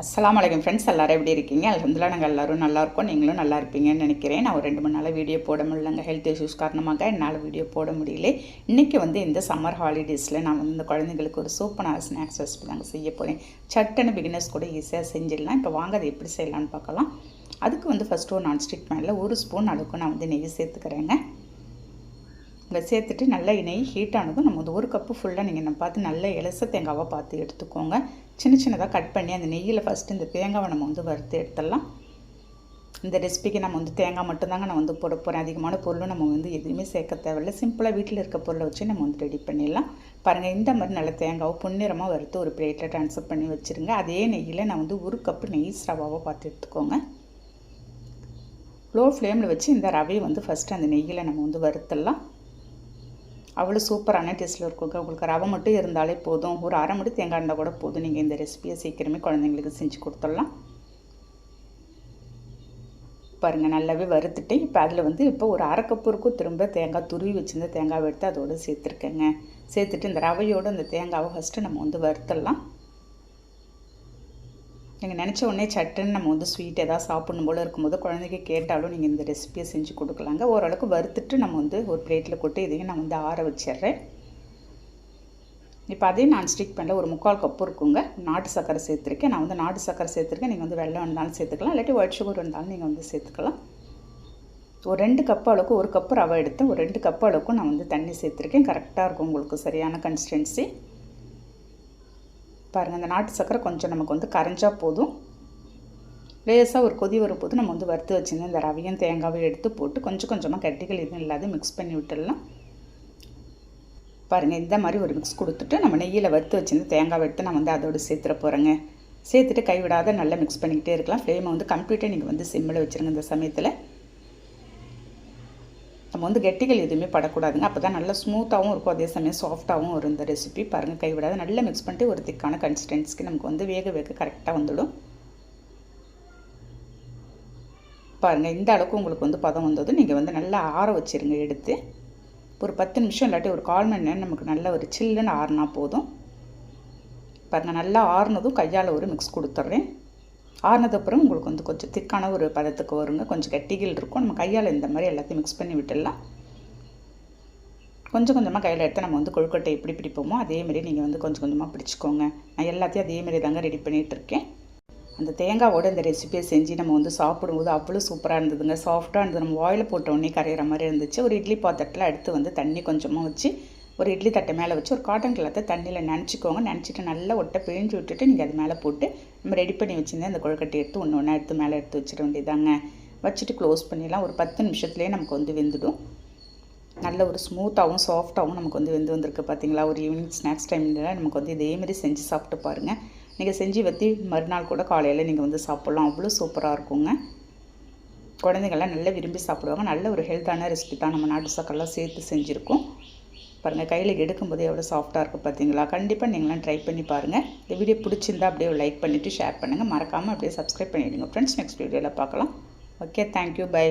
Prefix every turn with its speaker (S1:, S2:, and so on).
S1: அஸ்லாம் வலைக்கம் ஃப்ரெண்ட்ஸ் எல்லாரும் எப்படி இருக்கீங்க? அலமதுல்லா நாங்கள் எல்லோரும் நல்லா இருக்கோம். நீங்களும் நல்லா இருப்பீங்கன்னு நினைக்கிறேன். நான் ஒரு ரெண்டு மூணு நாளாக வீடியோ போட முடியலங்க. ஹெல்த் இஷ்யூஸ் காரணமாக என்னால் வீடியோ போட முடியல. இன்றைக்கி வந்து இந்த சம்மர் ஹாலிடேஸில் நான் வந்து இந்த குழந்தைங்களுக்கு ஒரு சூப்பரான ஸ்நாக்ஸ் ரெசிபி நாங்கள் செய்ய போகிறேன் சட்டுன்னு பிகினர்ஸ் கூட ஈஸியாக செஞ்சிடலாம். இப்போ வாங்க அதை எப்படி செய்யலான்னு பார்க்கலாம். அதுக்கு வந்து ஃபஸ்ட்டு ஒரு நான்ஸ்டிக் பேனில் ஒரு ஸ்பூன் அளவுக்கு நான் வந்து நெய் சேர்த்துக்கிறேங்க. இங்கே சேர்த்துட்டு நல்லா நெய் ஹீட் ஆனதும் நம்ம வந்து ஒரு கப்பு ஃபுல்லாக நீங்கள் நம்ம பார்த்து நல்ல இலச தேங்காவாக பார்த்து எடுத்துக்கோங்க. சின்ன சின்னதாக கட் பண்ணி அந்த நெய்யில் ஃபஸ்ட்டு இந்த தேங்காவை நம்ம வந்து வறுத்து எடுத்துடலாம். இந்த ரெசிபிக்கு நம்ம வந்து தேங்காய் மட்டும்தாங்க நான் வந்து போட போகிறேன் அதிகமான பொருளும் நம்ம வந்து எதுவுமே சேர்க்க தேவையில்ல. சிம்பிளாக வீட்டில் இருக்க பொருளை வச்சு நம்ம வந்து ரெடி பண்ணிடலாம். பாருங்கள் இந்த மாதிரி நல்ல தேங்காவை பொன்னிறமாக வறுத்து ஒரு பிளேட்டில் ட்ரான்ஸ்ஃபர் பண்ணி வச்சுருங்க. அதே நெய்யில் நான் வந்து ஒரு கப்பு நெய் ரவாவை பார்த்து எடுத்துக்கோங்க. லோ ஃப்ளேமில் வச்சு இந்த ரவையை வந்து ஃபஸ்ட்டு அந்த நெய்யில் நம்ம வந்து வறுத்துடலாம். அவ்வளோ சூப்பரான டேஸ்ட்டில் இருக்குங்க. உங்களுக்கு ரவை மட்டும் இருந்தாலே போதும். ஒரு அரை மணி தேங்காய் இருந்தால் கூட போதும். நீங்கள் இந்த ரெசிபியை சீக்கிரமே குழந்தைங்களுக்கு செஞ்சு கொடுத்துடலாம். பாருங்கள் நல்லாவே வறுத்துட்டு இப்போ அதில் வந்து இப்போ ஒரு அரை கப்பு இருக்கும். திரும்ப தேங்காய் துருவி வச்சுருந்த தேங்காவை எடுத்து அதோடு சேர்த்துருக்கேங்க. சேர்த்துட்டு இந்த ரவையோடு அந்த தேங்காவை ஃபஸ்ட்டு நம்ம வந்து வறுத்துடலாம். நீங்கள் நினச்ச உடனே சட்டுன்னு நம்ம வந்து ஸ்வீட் எதாவது சாப்பிடணும் போல் இருக்கும்போது குழந்தைக்கு கேட்டாலும் நீங்கள் இந்த ரெசிபியை செஞ்சு கொடுக்கலாங்க. ஓரளவுக்கு வறுத்துட்டு நம்ம வந்து ஒரு பிளேட்டில் கொட்டு இதையும் நான் வந்து ஆற வச்சிடுறேன். இப்போ அதையும் நான் ஸ்டிக் பண்ணல. ஒரு முக்கால் கப்பு இருக்குங்க. நாட்டு சக்கரை சேர்த்துருக்கேன். நான் வந்து நாட்டு சக்கரை சேர்த்துருக்கேன். நீங்கள் வந்து வெள்ளம் இருந்தாலும் சேர்த்துக்கலாம். இல்லாட்டி ஒயிட் சுகர் இருந்தாலும் நீங்கள் வந்து சேர்த்துக்கலாம். ஒரு ரெண்டு கப்பு அளவுக்கு ஒரு கப்பு ரவை எடுத்து ஒரு ரெண்டு கப்பு அளவுக்கு நான் வந்து தண்ணி சேர்த்துருக்கேன். கரெக்டாக இருக்கும் உங்களுக்கு சரியான கன்சிஸ்டன்சி பாருங்கள் இந்த நாட்டு சக்கரை கொஞ்சம் நமக்கு வந்து கரைஞ்சா போதும். லேசாக ஒரு கொதி வரும்போது நம்ம வந்து வறுத்து வச்சுருந்தேன் இந்த ரவையும் தேங்காவையும் எடுத்து போட்டு கொஞ்சம் கொஞ்சமாக கட்டிகள் எதுவும் இல்லாத மிக்ஸ் பண்ணி விட்டுடலாம். பாருங்கள் இந்த மாதிரி ஒரு மிக்ஸ் கொடுத்துட்டு நம்ம நெய்யில் வறுத்து வச்சுருந்து தேங்காவை எடுத்து நான் வந்து அதோடு சேர்த்துற போகிறேங்க சேர்த்துட்டு கைவிடாத நல்லா மிக்ஸ் பண்ணிக்கிட்டே இருக்கலாம். ஃப்ளேமை வந்து கம்ப்ளீட்டாக நீங்கள் வந்து சிம்மில் வச்சுருங்க இந்த சமயத்தில். நம்ம வந்து கெட்டிகள் எதுவுமே படக்கூடாதுங்க. அப்போ தான் நல்லா ஸ்மூத்தாகவும் இருக்கும். அதே சமயம் சாஃப்ட்டாகவும் வரும் இந்த ரெசிபி பாருங்கள் கைவிடாது நல்லா மிக்ஸ் பண்ணிட்டு ஒரு திக்கான கன்சிஸ்டன்சிக்கு நமக்கு வந்து வேக வேக கரெக்டாக வந்துடும். பாருங்கள் இந்த அளவுக்கு உங்களுக்கு வந்து பதம் வந்தது நீங்கள் வந்து நல்லா ஆற வச்சுருங்க எடுத்து. ஒரு பத்து நிமிஷம் இல்லாட்டி ஒரு கால் மணி நேரம் நமக்கு நல்ல ஒரு சில்லுன்னு ஆறுனா போதும். பாருங்கள் நல்லா ஆறுனதும் கையால் ஒரு மிக்ஸ் கொடுத்துட்றேன் ஆறுனதுக்கப்புறம் உங்களுக்கு வந்து கொஞ்சம் திக்கான ஒரு பதத்துக்கு வருங்க. கொஞ்சம் கட்டிகள் இருக்கும். நம்ம கையால் இந்த மாதிரி எல்லாத்தையும் மிக்ஸ் பண்ணி விட்டுடலாம். கொஞ்சம் கொஞ்சமாக கையில் எடுத்து நம்ம வந்து கொழுக்கட்டை எப்படி பிடிப்போமோ அதேமாரி நீங்கள் வந்து கொஞ்சம் கொஞ்சமாக பிடிச்சிக்கோங்க. நான் எல்லாத்தையும் அதேமாரி தாங்க ரெடி பண்ணிகிட்டு இருக்கேன். அந்த தேங்காவோட இந்த ரெசிபியை செஞ்சு நம்ம வந்து சாப்பிடும்போது அவ்வளோ சூப்பராக இருந்ததுங்க. சாஃப்டாக இருந்தது. நம்ம வாயில் போட்ட உடனே கரையிற மாதிரி இருந்துச்சு. ஒரு இட்லி பாத்திரத்தில் எடுத்து வந்து தண்ணி கொஞ்சமாக வச்சு ஒரு இட்லி தட்டை மேலே வச்சு ஒரு காட்டன் கிளாத்தை தண்ணியில் நினச்சிக்கோங்க. நினச்சிட்டு நல்லா ஒட்டை பிழிஞ்சு விட்டுட்டு நீங்கள் அது மேலே போட்டு நம்ம ரெடி பண்ணி வச்சுருந்தேன் அந்த கொழுக்கட்டை எடுத்து ஒன்று ஒன்றா எடுத்து மேலே எடுத்து வச்சிட வேண்டியதாங்க வச்சுட்டு க்ளோஸ் பண்ணிடலாம். ஒரு பத்து நிமிஷத்துலேயே நமக்கு வந்து வெந்துடும். நல்ல ஒரு ஸ்மூத்தாகவும் சாஃப்டாகவும் நமக்கு வந்து வெந்து வந்திருக்கு பார்த்தீங்களா ஒரு ஈவினிங் ஸ்நாக்ஸ் டைமில் நமக்கு வந்து இதேமாரி செஞ்சு சாப்பிட்டு பாருங்கள் நீங்கள் செஞ்சு வற்றி மறுநாள் கூட காலையில் நீங்கள் வந்து சாப்பிட்லாம். அவ்வளோ சூப்பராக இருக்குங்க. குழந்தைங்கள்லாம் நல்லா விரும்பி சாப்பிடுவாங்க. நல்ல ஒரு ஹெல்த்தான ரெசிபி தான் நம்ம நாட்டு சக்கரெலாம் சேர்த்து செஞ்சுருக்கோம். பாருங்கள் கையில் எடுக்கும்போது எவ்வளோ சாஃப்டாக இருக்குது பார்த்தீங்களா கண்டிப்பாக நீங்களாம் ட்ரை பண்ணி பாருங்கள் இந்த வீடியோ பிடிச்சிருந்தா அப்படியே லைக் பண்ணிவிட்டு ஷேர் பண்ணுங்கள் மறக்காமல் அப்படியே சப்ஸ்கிரைப் பண்ணிவிடுங்க ஃப்ரெண்ட்ஸ் நெக்ஸ்ட் வீடியோவில் பார்க்கலாம். Okay thank you bye